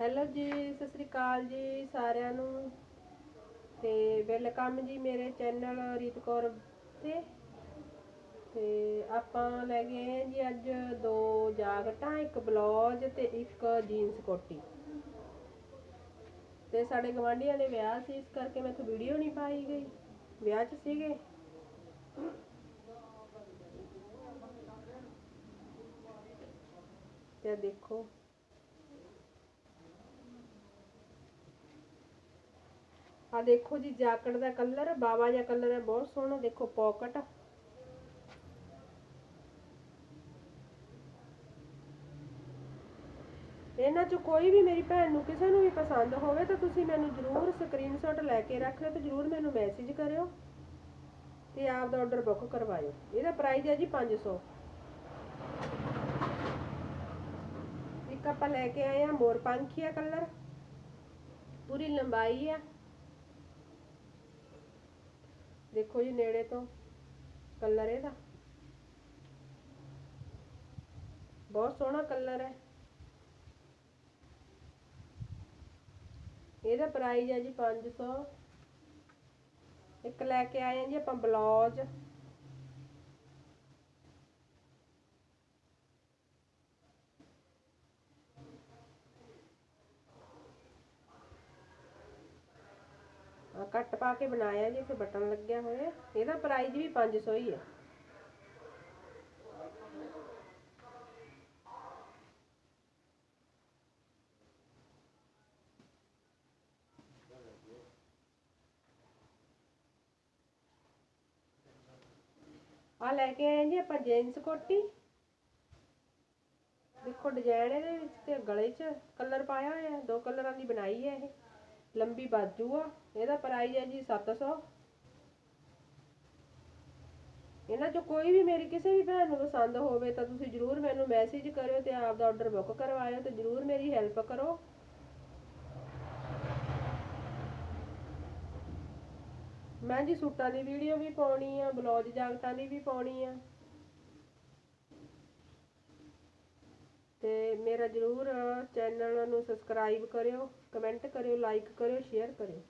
Hello ਜੀ, ਸਤਿ ਸ੍ਰੀ ਅਕਾਲ ਜੀ ਸਾਰਿਆਂ ਨੂੰ। ਤੇ ਵੈਲਕਮ ਜੀ ਮੇਰੇ ਚੈਨਲ ਰੀਤ ਕੌਰ ਤੇ। ਤੇ ਆਪਾਂ ਲੈ ਕੇ ਜੀ ਅੱਜ ਦੋ ਜਾਕਟਾਂ, ਇੱਕ ਬਲੌਜ ਤੇ ਇੱਕ ਜੀਨਸ ਕੋਟੀ। ਤੇ ਸਾਡੇ ਗਵਾਂਢੀਆਂ ਦੇ ਵਿਆਹ ਸੀ, ਇਸ ਕਰਕੇ ਮੈਂ ਵੀਡੀਓ ਨਹੀਂ ਪਾਈ ਗਈ। ਵਿਆਹ 'ਚ ਸੀਗੇ। ਤੇ ਦੇਖੋ। ਆ ਦੇਖੋ ਜੀ, ਜਾਕਟ ਦਾ ਕਲਰ, ਬਾਵਾ ਜਿਹਾ ਕਲਰ ਹੈ, ਬਹੁਤ ਸੋਹਣਾ, ਦੇਖੋ ਪਾਕਟ ਇਹਨਾਂ ਚੋਂ ਕੋਈ ਵੀ ਮੇਰੀ ਭੈਣ ਨੂੰ ਕਿਸੇ ਨੂੰ ਵੀ ਪਸੰਦ ਹੋਵੇ ਤਾਂ ਤੁਸੀਂ ਮੈਨੂੰ ਜਰੂਰ ਸਕਰੀਨਸ਼ਾਟ ਲੈ ਕੇ ਰੱਖ ਲਿਓ ਤੇ ਜਰੂਰ ਮੈਨੂੰ ਮੈਸੇਜ ਕਰਿਓ ਤੇ ਆਪ ਦਾ ਆਰਡਰ ਬੁੱਕ ਕਰਵਾਇਓ। ਇਹਦਾ ਪ੍ਰਾਈਸ ਹੈ ਜੀ 500 ਇੱਕ ਆਪਾਂ ਲੈ ਕੇ ਆਏ ਆ ਮੋਰ ਪੰਖੀਆ ਕਲਰ। ਪੂਰੀ ਲੰਬਾਈ ਆ ਦੇਖੋ ਜੀ ਨੇੜੇ ਤੋਂ ਕਲਰ ਇਹਦਾ। ਬਹੁਤ ਸੋਹਣਾ ਕਲਰ ਹੈ। ਇਹਦਾ ਪ੍ਰਾਈਸ ਹੈ ਜੀ 500 ਇੱਕ ਲੈ ਕੇ ਆਏ ਹਾਂ ਜੀ ਆਪਾਂ ਬਲੌਜ। ਕੱਟ ਪਾ ਕੇ ਬਣਾਇਆ ਜੀ ਇੱਥੇ ਬਟਨ ਲੱਗਿਆ ਹੋਇਆ ਇਹਦਾ ਪ੍ਰਾਈਸ ਵੀ 500 ਹੀ ਹੈ। ਆ ਲੈ ਕੇ ਆਏ ਜੀ ਆਪਾਂ ਜੀਨਸ ਕੋਟੀ। ਦੇਖੋ ਡਿਜ਼ਾਈਨ ਇਹਦੇ ਵਿੱਚ ਤੇ ਗਲੇ 'ਚ ਕਲਰ ਪਾਇਆ ਹੋਇਆ ਦੋ ਕਲਰਾਂ ਦੀ ਬਣਾਈ ਹੈ ਇਹ। ਲੰਬੀ ਬਾਜੂ ਆ, ਇਹਦਾ ਪ੍ਰਾਈਸ ਹੈ ਜੀ 700 ਇਹਨਾਂ ਚੋਂ ਕੋਈ ਵੀ ਮੇਰੀ ਕਿਸੇ ਵੀ ਭੈਣ ਨੂੰ ਪਸੰਦ ਹੋਵੇ ਤਾਂ ਤੁਸੀਂ ਜਰੂਰ ਮੈਨੂੰ ਮੈਸੇਜ ਕਰਿਓ ਤੇ ਆਪ ਦਾ ਆਰਡਰ ਬੁੱਕ ਕਰਵਾਇਓ ਤੇ ਜਰੂਰ ਮੇਰੀ ਹੈਲਪ ਕਰੋ। ਮੈਂ ਜੀ ਸੂਟਾਂ ਦੀ ਵੀਡੀਓ ਵੀ ਪਾਉਣੀ ਆ ਬਲੌਜ ਜਾਗਟਾਂ ਦੀ ਵੀ ਪਾਉਣੀ ਆ। ਤੇ ਮੇਰਾ ਜਰੂਰ ਚੈਨਲ ਨੂੰ ਸਬਸਕ੍ਰਾਈਬ ਕਰਿਓ ਕਮੈਂਟ ਕਰਿਓ ਲਾਈਕ ਕਰਿਓ ਸ਼ੇਅਰ ਕਰਿਓ।